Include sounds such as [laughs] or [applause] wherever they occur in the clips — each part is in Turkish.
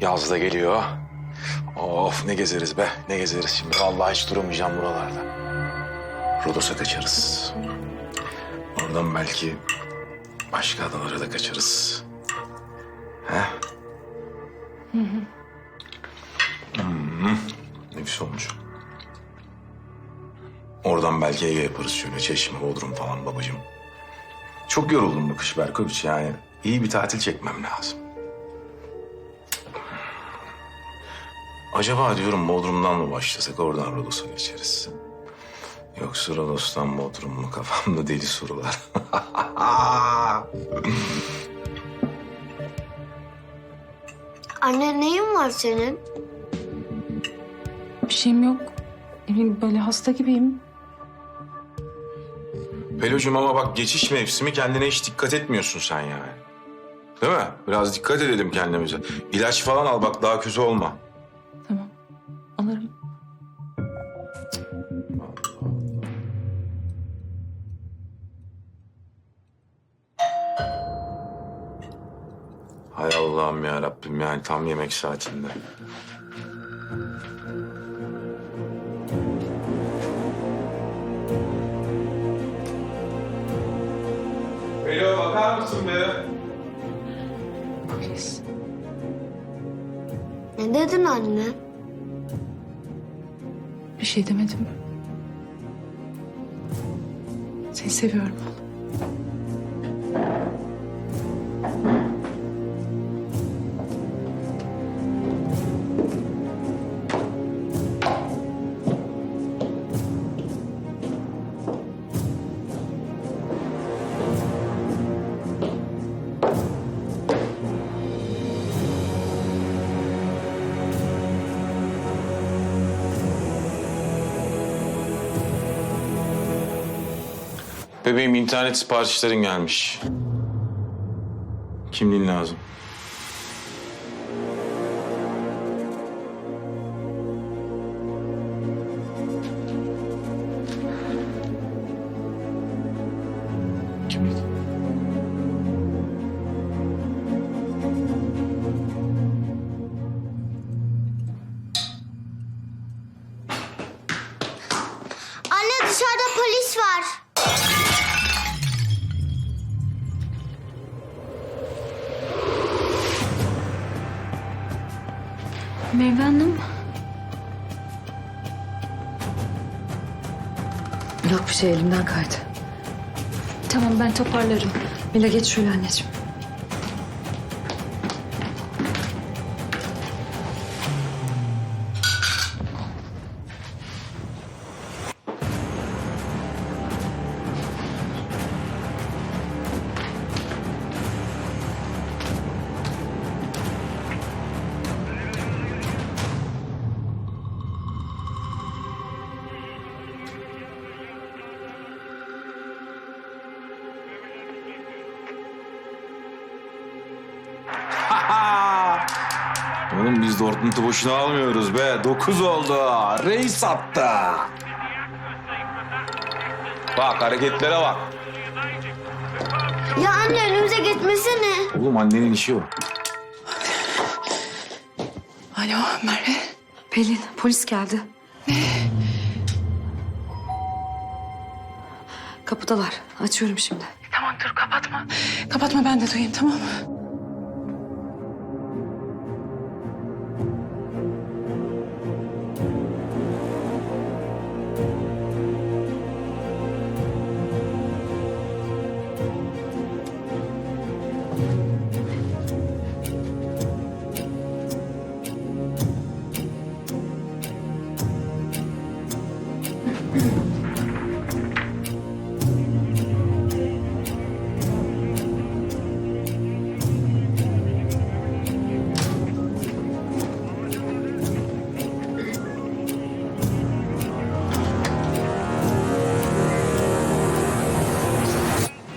Yaz da geliyor. Of ne gezeriz be, ne gezeriz şimdi. Vallahi hiç duramayacağım buralarda. Rodos'a kaçarız. Oradan belki başka adalara da kaçarız. He? Hı hı. Nefis olmuş. Oradan belki Ege yaparız şöyle Çeşme, Bodrum falan babacığım. Çok yoruldum bu kış Berkoviç yani. İyi bir tatil çekmem lazım. Acaba diyorum Bodrum'dan mı başlasak oradan Rodos'a geçeriz. Yoksa Rodos'tan Bodrum mu kafamda deli sorular. [laughs] Anne neyin var senin? Bir şeyim yok. Bileyim böyle hasta gibiyim. Pelocuğum ama bak geçiş mevsimi kendine hiç dikkat etmiyorsun sen yani. Değil mi? Biraz dikkat edelim kendimize. İlaç falan al bak daha kötü olma. Allah'ım ya Rabbim yani tam yemek saatinde. Pelo bakar mısın be? Polis. Ne dedin anne? Bir şey demedim. Seni seviyorum oğlum. Bebeğim internet siparişlerin gelmiş. Kimliğin lazım. Meyve Hanım. Yok bir şey elimden kaydı. Tamam ben toparlarım. Mila geç şöyle anneciğim. Biz Dortmund'u boşuna almıyoruz be. Dokuz oldu. Reis attı. Bak hareketlere bak. Ya anne önümüze gitmesene. Oğlum annenin işi o. Alo Merve. Pelin polis geldi. Kapıdalar. Açıyorum şimdi. Tamam dur kapatma. Kapatma ben de duyayım tamam mı?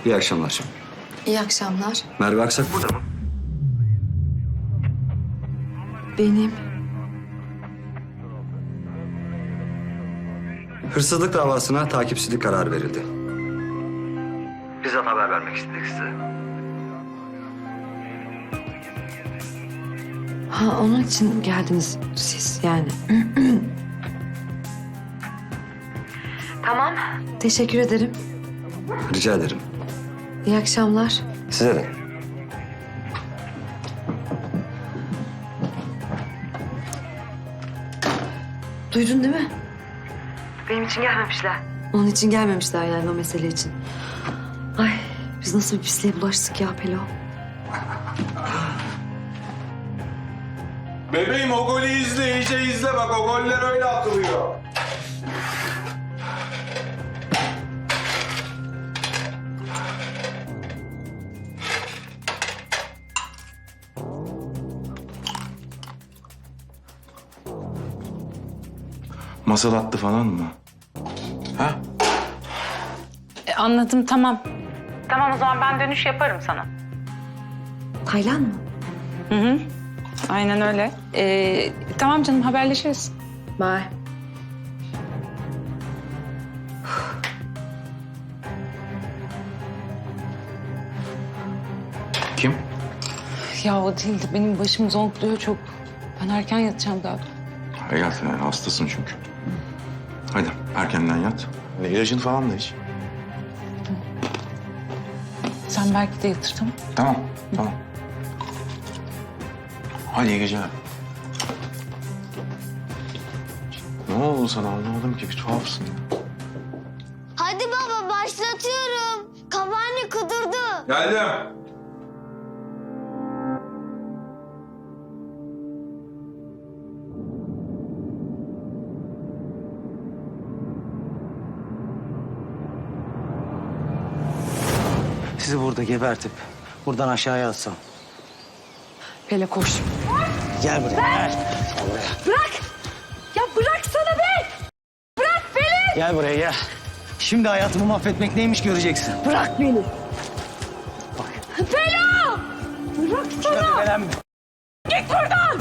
İyi akşamlar. İyi akşamlar. Merve Aksak burada mı? Benim. Hırsızlık davasına takipsizlik kararı verildi. Bizzat haber vermek istedik size. Ha onun için geldiniz siz yani. [clears throat] tamam. Teşekkür ederim. Rica ederim. İyi akşamlar. Size de. Duydun değil mi? Benim için gelmemişler. Onun için gelmemişler yani o mesele için. Ay biz nasıl bir pisliğe bulaştık ya Pelo. Bebeğim o golü izle, iyice izle bak o goller öyle atılıyor. Masal attı falan mı? Ha? E, anladım tamam. Tamam o zaman ben dönüş yaparım sana. Taylan mı? Hı hı. Aynen öyle. E, tamam canım haberleşiriz. Bye. Kim? Ya o değildi. Benim başım zonkluyor çok. Ben erken yatacağım galiba. E yat yani hastasın çünkü. Hadi erkenden yat. Ne ilacın falan da iç. Sen belki de yatır tamam Tamam, tamam. Hadi iyi geceler. Ne oldu sana anlamadım ki bir tuhafsın. ya. Hadi baba başlatıyorum. Cavani kudurdu. Geldim. Sizi burada gebertip buradan aşağıya atsam. Pele koş. Gel buraya. Gel. Ya bıraksana be! Gel buraya gel. Şimdi hayatımı mahvetmek neymiş göreceksin. Bırak beni. Bak. Pelo! Bıraksana. Git buradan.